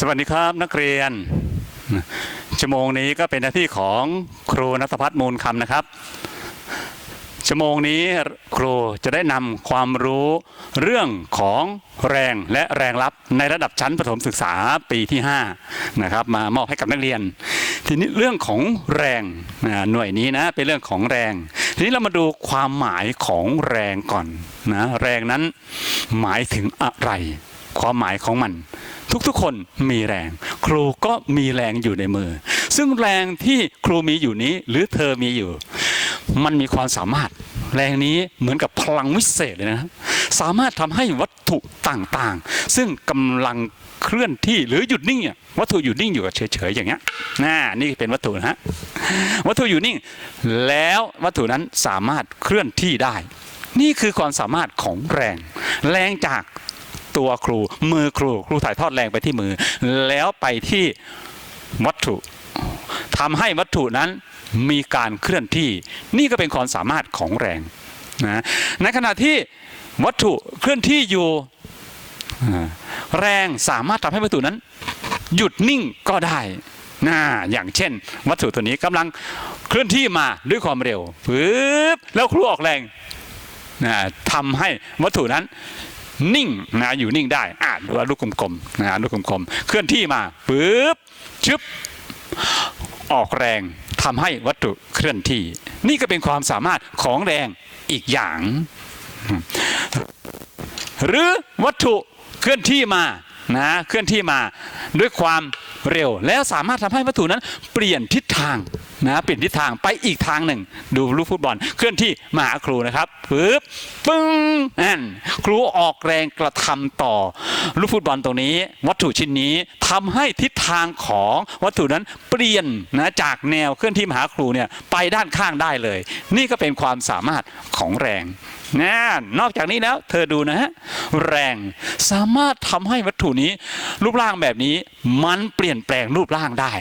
สวัสดีครับนักเรียน ชั่วโมงนี้ก็เป็นหน้าที่ของครูนัทพัฒน์มูลคำนะครับ ชั่วโมงนี้ครูจะได้นำความรู้เรื่องของแรงและแรงรับในระดับชั้นประถมศึกษาปีที่5นะครับมามอบให้กับนักเรียน ทีนี้เรื่องของแรงหน่วยนี้นะเป็นเรื่องของแรง ทีนี้เรามาดูความหมายของแรงก่อนนะแรงนั้นหมายถึงอะไร ความหมายของมัน ทุกๆคนมีแรง ครูก็มีแรงอยู่ในมือ ซึ่งแรงที่ครูมีอยู่นี้หรือเธอมีอยู่ มันมีความสามารถ แรงนี้เหมือนกับพลังวิเศษเลยนะสามารถทำให้วัตถุต่างๆ ซึ่งกำลังเคลื่อนที่หรือหยุดนิ่งเนี่ยวัตถุหยุดนิ่งอยู่กับเฉยๆอย่างเงี้ยน่านี่เป็นวัตถุนะฮะวัตถุอยู่นิ่ง แล้ววัตถุนั้นสามารถเคลื่อนที่ได้ นี่คือความสามารถของแรง แรงจาก ตัวครู มือครู ครูถ่ายทอดแรงไปที่มือ แล้วไปที่วัตถุทำให้วัตถุนั้นมีการเคลื่อนที่ นี่ก็เป็นความสามารถของแรงนะในขณะที่วัตถุเคลื่อนที่อยู่แรงสามารถทำให้วัตถุนั้น หยุดนิ่งก็ได้นะอย่างเช่น วัตถุตัวนี้กำลังเคลื่อนที่มาด้วยความเร็วปึ๊บแล้วครูออกแรงนะทำให้วัตถุนั้น นิ่งนะอยู่นิ่งได้อ่าดูว่าลูกกลมๆนะลูกกลมๆเคลื่อนที่มาปึ๊บชึบออกแรงทำให้วัตถุเคลื่อนที่ นี่ก็เป็นความสามารถของแรงอีกอย่าง หรือวัตถุเคลื่อนที่มานะเคลื่อนที่มาด้วยความเร็วแล้วสามารถทำให้วัตถุนั้นเปลี่ยนทิศทาง นะเปลี่ยนทิศทางไปอีกทางหนึ่ง ดูลูกฟุตบอล เคลื่อนที่มาหาครูนะครับปึ๊บปึ้งนั่นครูออกแรงกระทำต่อ ลูกฟุตบอลตรงนี้ วัตถุชิ้นนี้ทำให้ทิศทางของวัตถุนั้นเปลี่ยนนะจากแนวเคลื่อนที่มาหาครูเนี่ยไปด้านข้างได้เลย นี่ก็เป็นความสามารถของแรงนะนอกจากนี้แล้ว เธอดูนะฮะแรงสามารถทำให้วัตถุนี้ รูปร่างแบบนี้มันเปลี่ยนแปลงรูปร่างได้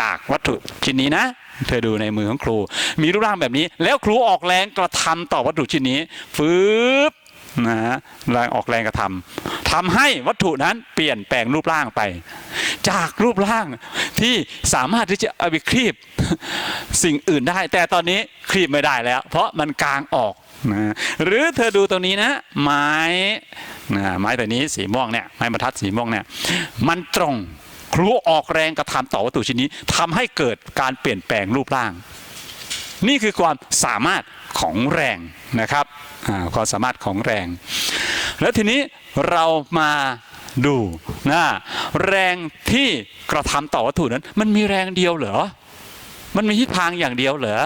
จากวัตถุชิ้นนี้นะ เธอดูในมือของครู มีรูปร่างแบบนี้ แล้วครูออกแรงกระทำต่อวัตถุชิ้นนี้ฟืบนะฮะแรงออกแรงกระทำทำให้วัตถุนั้นเปลี่ยนแปลงรูปร่างไป จากรูปร่างที่สามารถที่จะเอาไปคลีบสิ่งอื่นได้ แต่ตอนนี้คลีบไม่ได้แล้ว เพราะมันกลางออกนะหรือเธอดูตรงนี้นะ ไม้นะไม้ตัวนี้สีม่วงเนี่ยไม้บรรทัดสีม่วงเนี่ยมันตรง ครูออกแรงกระทำต่อวัตถุชิ้นนี้ทำให้เกิดการเปลี่ยนแปลงรูปร่าง นี่คือความสามารถของแรงนะครับความสามารถของแรง แล้วทีนี้เรามาดูนะแรงที่กระทำต่อวัตถุนั้น มันมีแรงเดียวเหรอมันมีทิศทางอย่างเดียวเหรอ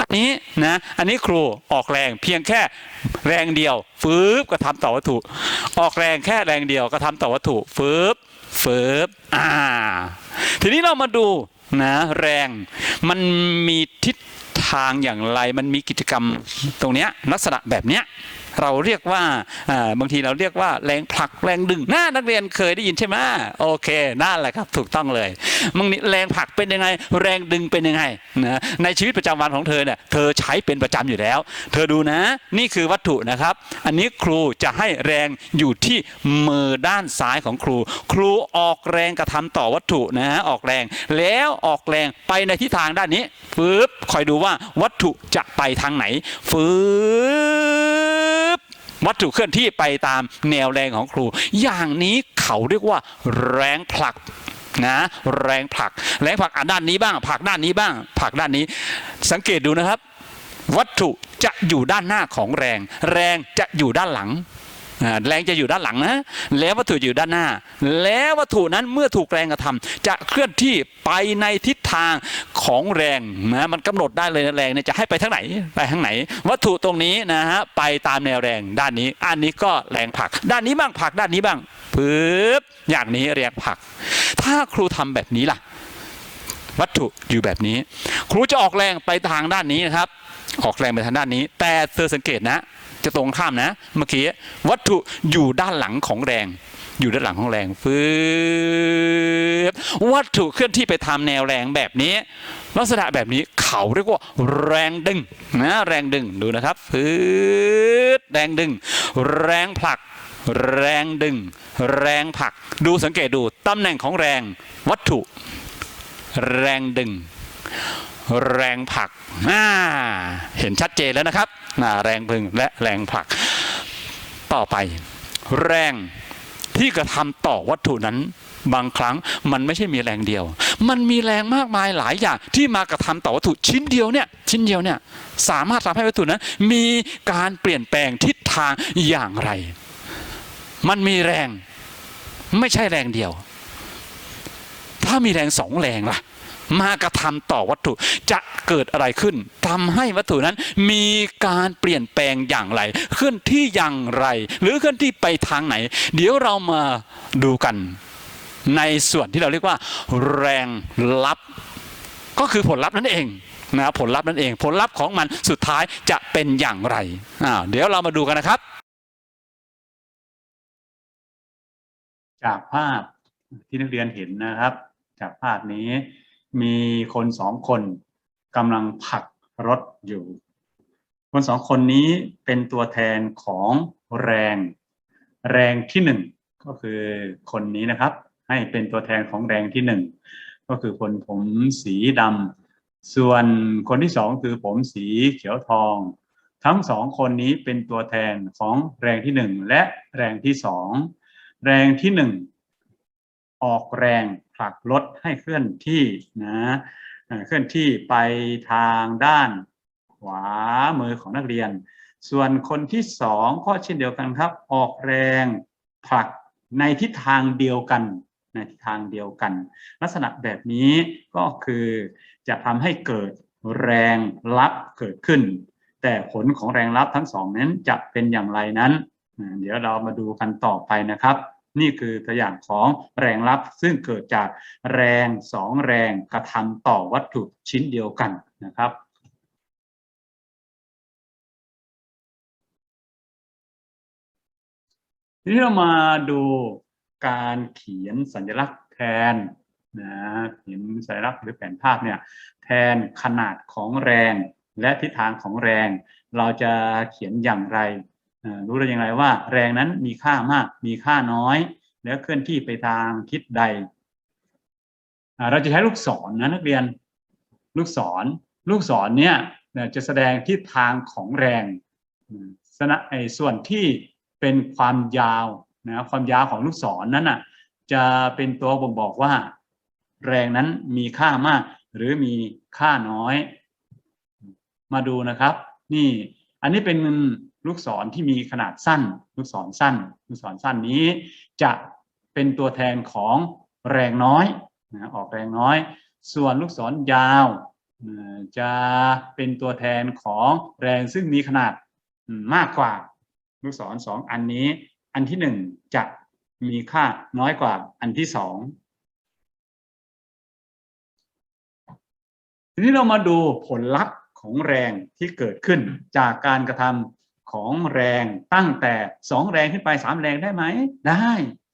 อันนี้นะ อันนี้ครูออกแรงเพียงแค่แรงเดียว ฟืบกระทำต่อวัตถุ ออกแรงแค่แรงเดียวกระทำต่อวัตถุ ฟืบ เฟืบอ่า ทีนี้เรามาดูนะแรงมันมีทิศทางอย่างไร มันมีกิจกรรมตรงเนี้ยลักษณะแบบเนี้ย เราเรียกว่าบางทีเราเรียกว่าแรงผลักแรงดึงน่านักเรียนเคยได้ยินใช่ไหมโอเคนั่นแหละครับถูกต้องเลยบางทีแรงผลักเป็นยังไง แรงดึงเป็นยังไงนะในชีวิตประจำวันของเธอเนี่ยเธอใช้เป็นประจำอยู่แล้ว เธอดูนะนี่คือวัตถุนะครับ อันนี้ครูจะให้แรงอยู่ที่มือด้านซ้ายของครู ครูออกแรงกระทำต่อวัตถุนะออกแรง แล้วออกแรงไปในทิศทางด้านนี้ปึ๊บคอยดูว่าวัตถุจะไปทางไหนฟืบ วัตถุเคลื่อนที่ไปตามแนวแรงของครู อย่างนี้เขาเรียกว่าแรงผลักนะแรงผลัก แรงผลักอะด้านนี้บ้างผลักด้านนี้บ้างผลักด้านนี้ สังเกตดูนะครับ วัตถุจะอยู่ด้านหน้าของแรง แรงจะอยู่ด้านหลัง แรงจะอยู่ด้านหลังนะ แล้ววัตถุอยู่ด้านหน้า แล้ววัตถุนั้นเมื่อถูกแรงกระทำจะเคลื่อนที่ไปในทิศทางของแรงนะมันกำหนดได้เลยนะแรงเนี่ยจะให้ไปทางไหนไปทางไหน วัตถุตรงนี้นะฮะไปตามแนวแรงด้านนี้ อันนี้ก็แรงผลัก ด้านนี้บ้างผลักด้านนี้บ้างปึ๊บอย่างนี้แรงผลัก ถ้าครูทำแบบนี้ล่ะ วัตถุอยู่แบบนี้ ครูจะออกแรงไปทางด้านนี้นะครับ ออกแรงไปทางด้านนี้ แต่เธอสังเกตนะ จะตรงข้ามนะ เมื่อกี้วัตถุอยู่ด้านหลังของแรง อยู่ด้านหลังของแรงฟืบวัตถุเคลื่อนที่ไปตามแนวแรงแบบนี้ ลักษณะแบบนี้เขาเรียกว่า แรงดึงนะแรงดึงดูนะครับฟืดแรงดึง แรงผลัก แรงดึง แรงผลัก ดูสังเกตดูตำแหน่งของแรงวัตถุ แรงดึง แรงผลักอ่าเห็นชัดเจนแล้วนะครับแรงพึงและแรงผลักต่อไป แรงที่กระทำต่อวัตถุนั้นบางครั้งมันไม่ใช่มีแรงเดียว มันมีแรงมากมายหลายอย่างที่มากระทำต่อวัตถุชิ้นเดียวเนี่ยชิ้นเดียวเนี่ยสามารถทำให้วัตถุนั้นมีการเปลี่ยนแปลงทิศทางอย่างไร มันมีแรงไม่ใช่แรงเดียว ถ้ามีแรงสองแรงล่ะ มากระทำต่อวัตถุจะเกิดอะไรขึ้นทำให้วัตถุนั้นมีการเปลี่ยนแปลงอย่างไรเคลื่อนที่อย่างไร หรือเคลื่อนที่ไปทางไหน เดี๋ยวเรามาดูกัน ในส่วนที่เราเรียกว่า แรงลับ ก็คือผลลัพธ์นั่นเองนะผลลัพธ์นั่นเอง ผลลัพธ์ของมันสุดท้ายจะเป็นอย่างไรอ่าเดี๋ยวเรามาดูกันนะครับ จากภาพที่นักเรียนเห็นนะครับ จากภาพนี้ มีคนสองคนกำลังผลักรถอยู่ คนสองคนนี้เป็นตัวแทนของแรง แรงที่หนึ่งก็คือคนนี้นะครับ ให้เป็นตัวแทนของแรงที่หนึ่งก็คือคนผมสีดำส่วนคนที่สองคือผมสีเขียวทอง ทั้งสองคนนี้เป็นตัวแทนของแรงที่หนึ่งและแรงที่สองแรงที่หนึ่งออกแรง ผลักรถให้เคลื่อนที่นะเคลื่อนที่ไปทางด้านขวามือของนักเรียน ส่วนคนที่สองก็เช่นเดียวกันครับ ออกแรงผลักในทิศทางเดียวกันในทิศทางเดียวกัน ลักษณะแบบนี้ก็คือจะทำให้เกิดแรงลับเกิดขึ้น แต่ผลของแรงลับทั้งสองนั้นจะเป็นอย่างไรนั้น เดี๋ยวเรามาดูกันต่อไปนะครับ นี่คือตัวอย่างของแรงลับซึ่งเกิดจากแรงสองแรงกระทำต่อวัตถุชิ้นเดียวกันนะครับทีนี้เรามาดูการเขียนสัญลักษณ์แทนนะเขียนสัญลักษณ์หรือแผนภาพเนี่ยแทนขนาดของแรงและทิศทางของแรง เราจะเขียนอย่างไร รู้ได้อย่างไรว่า แรงนั้นมีค่ามาก มีค่าน้อย แล้วเคลื่อนที่ไปทางทิศใด เราจะใช้ลูกศรนะนักเรียน ลูกศร ลูกศรเนี่ยจะแสดงทิศทางของแรงสนะไอส่วนที่เป็นความยาวนะความยาวของลูกศรนั้นน่ะจะเป็นตัวบ่งบอกว่า แรงนั้นมีค่ามาก หรือมีค่าน้อย มาดูนะครับ นี่อันนี้เป็น ลูกศรที่มีขนาดสั้น ลูกศรสั้น ลูกศรสั้นนี้ จะเป็นตัวแทนของแรงน้อยนะออกแรงน้อย ส่วนลูกศรยาวจะเป็นตัวแทนของแรงซึ่งมีขนาดมากกว่า ลูกศรสองอันนี้ อันที่หนึ่งจะมีค่าน้อยกว่าอันที่สองทีนี้เรามาดูผลลัพธ์ของแรงที่เกิดขึ้นจากการกระทำ ของแรงตั้งแต่สองแรงขึ้นไปสามแรงได้ไหม ได้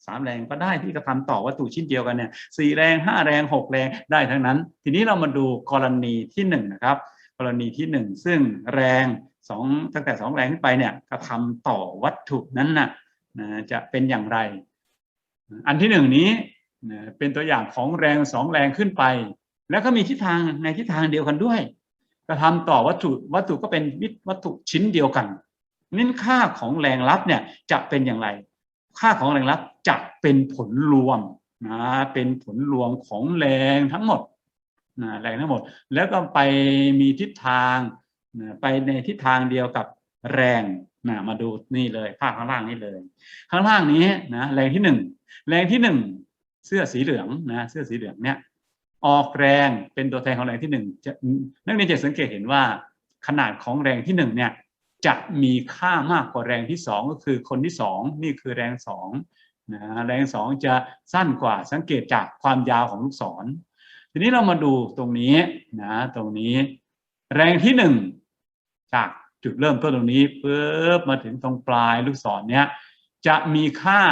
สามแรงก็ได้ที่กระทำต่อวัตถุชิ้นเดียวกันเนี่ยสี่แรงห้าแรงหกแรงได้ทั้งนั้น ทีนี้เรามาดูกรณีที่หนึ่งนะครับกรณีที่หนึ่งซึ่งแรงสองตั้งแต่สองแรงขึ้นไปเนี่ยกระทำต่อวัตถุนั้นน่ะนะจะเป็นอย่างไร อันที่หนึ่งนี้นะเป็นตัวอย่างของแรงสองแรงขึ้นไป แล้วก็มีทิศทางในทิศทางเดียวกันด้วย กระทำต่อวัตถุวัตถุก็เป็นวิวัตถุชิ้นเดียวกัน นั่นค่าของแรงลับเนี่ยจะเป็นอย่างไร ค่าของแรงลับจะเป็นผลรวมนะเป็นผลรวมของแรงทั้งหมดนะแรงทั้งหมด แล้วก็ไปมีทิศทางนะไปในทิศทางเดียวกับแรงนะมาดูนี่เลยภาพข้างล่างนี่เลย ข้างล่างนี้นะแรงที่หนึ่งแรงที่หนึ่งเสื้อสีเหลืองนะเสื้อสีเหลืองเนี่ยออกแรงเป็นตัวแทนของแรงที่หนึ่งนักเรียนจะสังเกตเห็นว่าขนาดของแรงที่หนึ่งเนี่ย จะมีค่ามากกว่าแรงที่สองก็คือคนที่สองนี่คือแรงสองนะแรงสองจะสั้นกว่าสังเกตจากความยาวของลูกศร ทีนี้เรามาดูตรงนี้นะตรงนี้ แรงที่หนึ่งจากจุดเริ่มต้นตรงนี้ปุ๊บมาถึงตรงปลายลูกศรเนี้ยจะมีค่า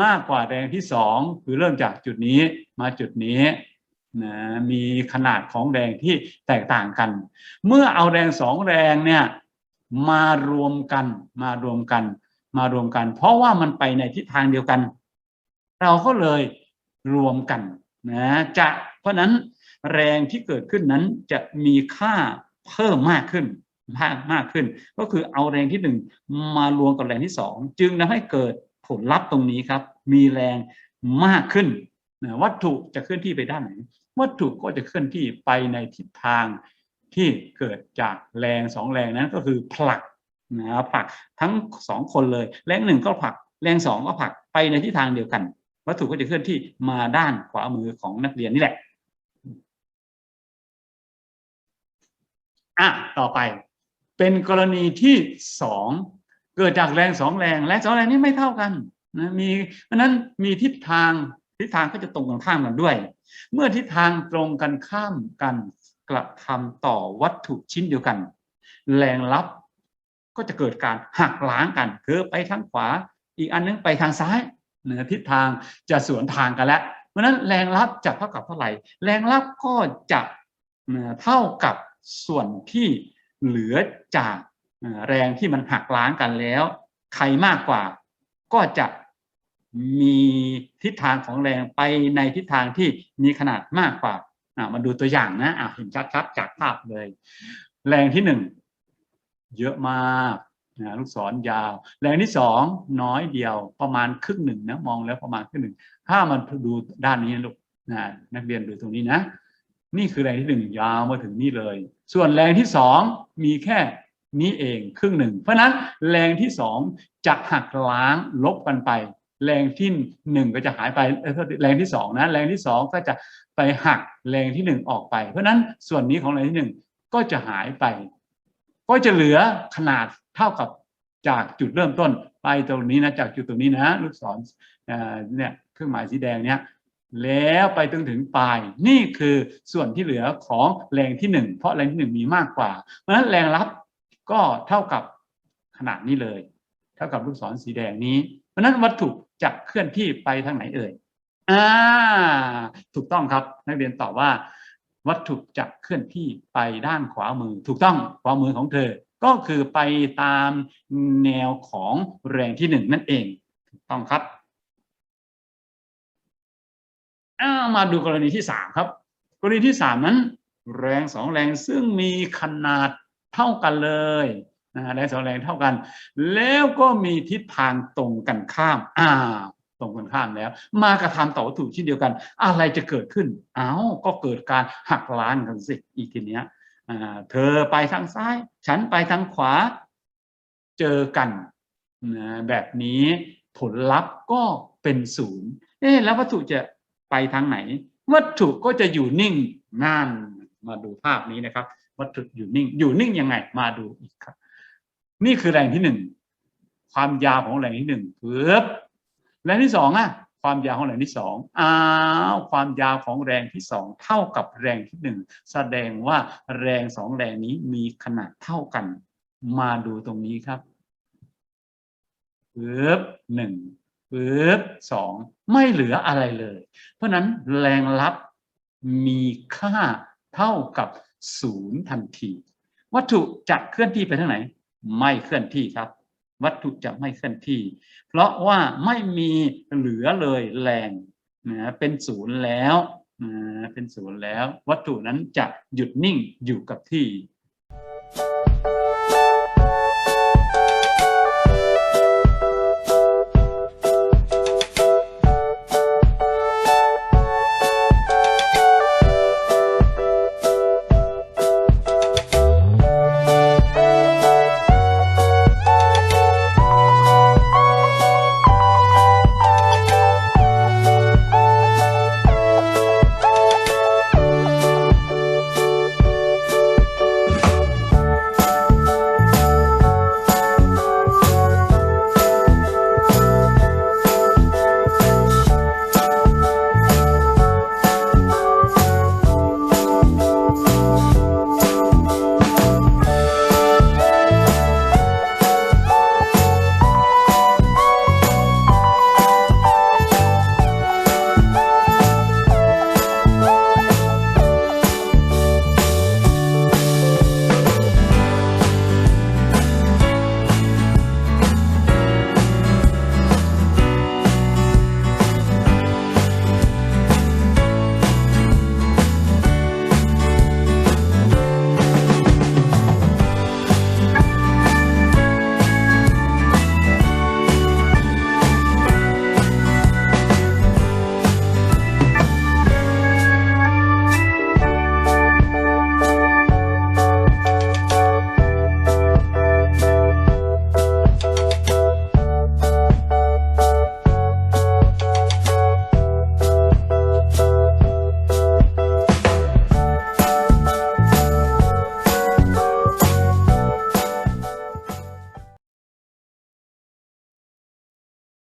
มากกว่าแรงที่สองคือเริ่มจากจุดนี้มาจุดนี้นะมีขนาดของแรงที่แตกต่างกัน เมื่อเอาแรงสองแรงเนี่ย มารวมกัน มารวมกัน มารวมกัน เพราะว่ามันไปในทิศทางเดียวกัน เราก็เลยรวมกันนะจะเพราะนั้นแรงที่เกิดขึ้นนั้นจะมีค่าเพิ่มมากขึ้นมากมากขึ้น ก็คือเอาแรงที่หนึ่งมารวมกับแรงที่สองจึงทำให้เกิดผลลัพธ์ตรงนี้ครับ มีแรงมากขึ้นนะวัตถุจะเคลื่อนที่ไปด้านไหน วัตถุก็จะเคลื่อนที่ไปในทิศทาง ที่เกิดจากแรงสองแรงนั้นก็คือผลักนะผลักทั้งสองคนเลย แรงหนึ่งก็ผลัก แรงสองก็ผลักไปในทิศทางเดียวกัน วัตถุก็จะเคลื่อนที่มาด้านขวามือของนักเรียนนี่แหละอะต่อไปเป็นกรณีที่สองเกิดจากแรงสองแรงแรงสองแรงนี้ไม่เท่ากันนะมีเพราะนั้นมีทิศทางทิศทางก็จะตรงกันข้ามกันด้วย เมื่อทิศทางตรงกันข้ามกัน กระทำต่อวัตถุชิ้นเดียวกัน แรงลับก็จะเกิดการหักล้างกันคือไปทางขวา อีกอันนึงไปทางซ้ายนะทิศทางจะสวนทางกันแล้วเพราะนั้นแรงลับจะเท่ากับเท่าไหร่ แรงลับก็จะเท่ากับส่วนที่เหลือจากแรงที่มันหักล้างกันแล้ว ใครมากกว่าก็จะมีทิศทางของแรงไปในทิศทางที่มีขนาดมากกว่า อ่ามาดูตัวอย่างนะอ่าเห็นชัดๆจากภาพเลย แรงที่หนึ่งเยอะมากนะลูกศรยาว แรงที่สองน้อยเดียวประมาณครึ่งหนึ่งนะมองแล้วประมาณครึ่งหนึ่ง ถ้ามันดูด้านนี้นะลูกนะนักเรียนดูตรงนี้นะ นี่คือแรงที่หนึ่งยาวมาถึงนี่เลย ส่วนแรงที่สองมีแค่นี้เองครึ่งหนึ่ง เพราะนั้นแรงที่สองจะหักล้างลบกันไป แรงที่หนึ่งก็จะหายไปแรงที่สองนะแรงที่สองก็จะไปหักแรงที่หนึ่งออกไป เพราะฉะนั้นส่วนนี้ของแรงที่หนึ่งก็จะหายไป ก็จะเหลือขนาดเท่ากับจากจุดเริ่มต้นไปตรงนี้นะจากจุดตรงนี้นะลูกศรเนี่ยเครื่องหมายสีแดงเนี่ยแล้วไปจนถึงปลายนี่คือส่วนที่เหลือของแรงที่หนึ่งเพราะแรงที่หนึ่งมีมากกว่า เพราะฉะนั้นแรงรับก็เท่ากับขนาดนี้เลย เท่ากับลูกศรสีแดงนี้ เพราะนั้นวัตถุ จะเคลื่อนที่ไปทางไหนเอ่ยอ่าถูกต้องครับ นักเรียนตอบว่า วัตถุจะเคลื่อนที่ไปด้านขวามือ ถูกต้องขวามือของเธอ ก็คือไปตามแนวของแรงที่หนึ่งนั่นเอง ถูกต้องครับามาดูกรณีที่สามครับ กรณีที่สามนั้น แรงสองแรงซึ่งมีขนาดเท่ากันเลย นะแรงสองแรงเท่ากัน แล้วก็มีทิศทางตรงกันข้ามอ้าวตรงกันข้ามแล้ว มากระทำต่อวัตถุชิ้นเดียวกัน อะไรจะเกิดขึ้นอ้าวก็เกิดการหักล้างกันสิอีกทีเนี้ยเธอไปทางซ้าย ฉันไปทางขวา เจอกันนะแบบนี้ผลลัพธ์ก็เป็นศูนย์เอ๊ะแล้ววัตถุจะไปทางไหน วัตถุก็จะอยู่นิ่งนั่นมาดูภาพนี้นะครับ วัตถุอยู่นิ่ง อยู่นิ่งยังไง มาดูอีกครับ นี่คือแรงที่หนึ่งความยาวของแรงที่หนึ่งเพิ่บแรงที่สองอะความยาวของแรงที่สองอ้าวความยาวของแรงที่สองเท่ากับแรงที่หนึ่งแสดงว่าแรงสองแรงนี้มีขนาดเท่ากัน มาดูตรงนี้ครับปึ๊บหนึ่งปึ๊บสองไม่เหลืออะไรเลย เพราะฉะนั้นแรงลับมีค่าเท่ากับศูนย์ทันที วัตถุจะเคลื่อนที่ไปทางไหน ไม่เคลื่อนที่ครับ วัตถุจะไม่เคลื่อนที่ เพราะว่าไม่มีเหลือเลยแรงนะเป็นศูนย์แล้วนะเป็นศูนย์แล้ว วัตถุนั้นจะหยุดนิ่งอยู่กับที่